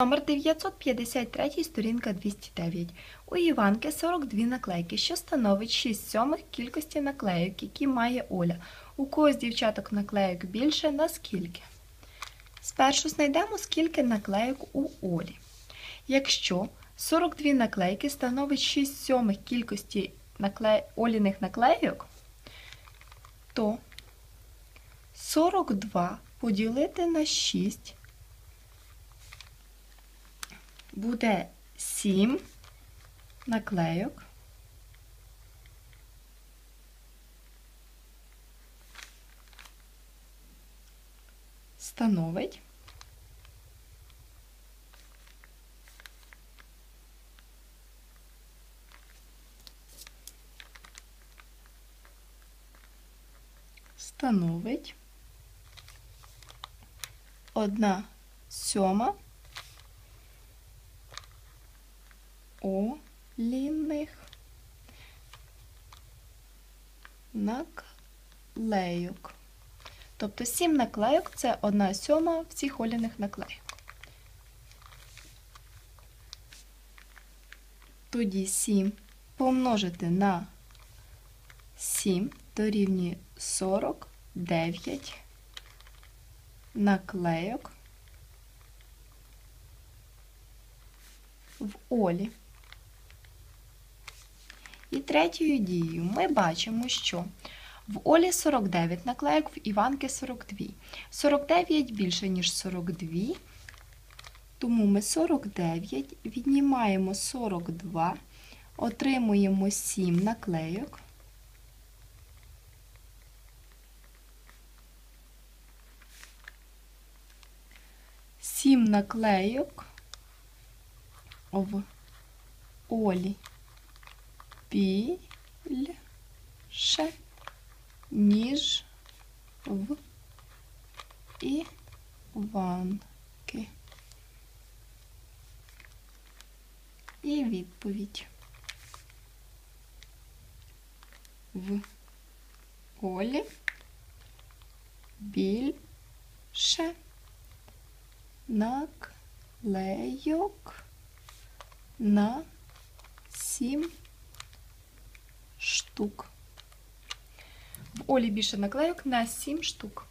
Номер 953, сторінка 209. У Іванки 42 наклейки, що становить 6 сьомих кількості наклейок, які має Оля. У когось дівчаток наклейок більше, наскільки? Спершу знайдемо, скільки наклейок у Олі. Якщо 42 наклейки становить 6 сьомих кількості накле... Оліних наклейок, то 42 поділити на 6 буде 7 наклейок. Становить. Становить. Одна сьома оліних наклейок. Тобто 7 наклейок це 1 сьома всіх оліних наклейок. Тоді 7 помножити на 7 дорівнює 49 наклейок в олі. Третьою дією ми бачимо, що в Олі 49 наклейок, в Іванки 42. 49 більше, ніж 42, тому ми 49 віднімаємо 42, отримуємо 7 наклейок. Сім наклейок в Олі більше, ніж в Іванки. І відповідь. В Олі більше наклейок на сім штук. В Олі більше наклейок на 7 штук.